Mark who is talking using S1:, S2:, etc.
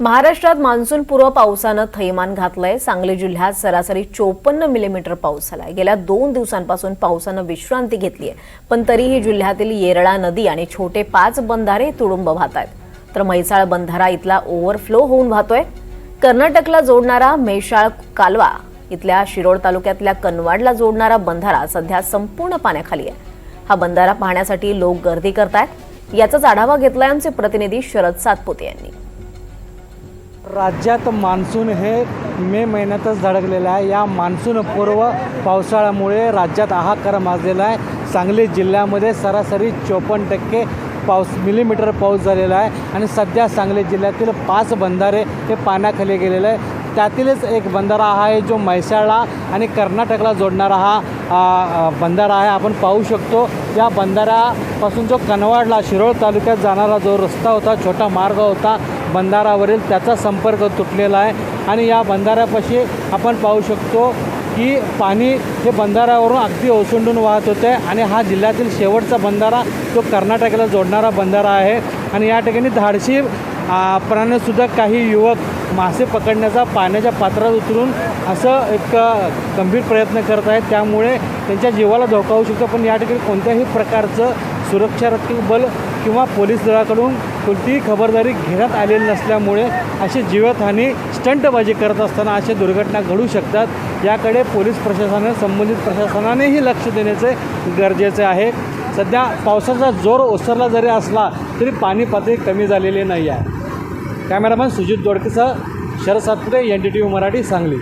S1: महाराष्ट्रात मान्सूनपूर्व पावसानं थैमान घातलंय. सांगली जिल्ह्यात सरासरी चोपन्न मिलीमीटर पाऊस झालाय. गेल्या दोन दिवसांपासून पावसानं विश्रांती घेतली आहे पण तरीही जिल्ह्यातील येरळा नदी आणि छोटे पाच बंधारे तुडुंब वाहत आहेत तर म्हैसाळ बंधारा इथला ओव्हरफ्लो होऊन वाहतोय. कर्नाटकला जोडणारा मेशाळ कालवा इथल्या शिरोळ तालुक्यातल्या कनवाडला जोडणारा बंधारा सध्या संपूर्ण पाण्याखाली आहे. हा बंधारा पाहण्यासाठी लोक गर्दी करतायत. याचाच आढावा घेतलाय आमचे प्रतिनिधी शरद सातपुते यांनी.
S2: राज्यात मान्सून हे मे महिन्यातच धडकलेलं आहे. या मान्सून पूर्व पावसाळ्यामुळे राज्यात हाहाकार माजलेला आहे. सांगली जिल्ह्यामध्ये सरासरी चोपन्न टक्के पाऊस मिलीमीटर पाऊस झालेला आहे. आणि सध्या सांगली जिल्ह्यातील पाच बंधारे हे पाण्याखाली गेलेले आहे त्यातीलच एक बंधारा हा आहे जो म्हैसाळला आणि कर्नाटकला जोडणारा हा बंधारा आहे. आपण पाहू शकतो या बंधाऱ्यापासून जो कनवाडला शिरोळ तालुक्यात जाणारा जो रस्ता होता छोटा मार्ग होता बंधारावरील त्याचा संपर्क तुटलेला आहे. आणि या बंधाऱ्यापाशी आपण पाहू शकतो की पाणी हे बंधाऱ्यावरून अगदी ओसंडून वाहत होते. आणि हा जिल्ह्यातील शेवटचा बंधारा तो कर्नाटकाला जोडणारा बंधारा आहे. आणि या ठिकाणी धाडशी आ, प्राण्यासुद्धा काही युवक मासे पकडण्याचा पाण्याच्या पात्रात उतरून असं एक गंभीर प्रयत्न करत आहेत. त्यामुळे त्यांच्या जीवाला धोका होऊ शकतो. पण या ठिकाणी कोणत्याही प्रकारचं सुरक्षारक्षक बल किंवा पोलीस दलाकडून कोणतीही खबरदारी घेण्यात आलेली नसल्यामुळे अशी जीवितहानी स्टंटबाजी करत असताना अशा दुर्घटना घडू शकतात. याकडे पोलीस प्रशासनाने संबंधित प्रशासनानेही लक्ष देण्याचे गरजेचे आहे. सध्या पावसाचा जोर ओसरला जरी असला तरी पाणी पातळी कमी झालेली नाही आहे cameraman Sujit दोडकेसह Sharad Satpute N D T V Marathi Sangli.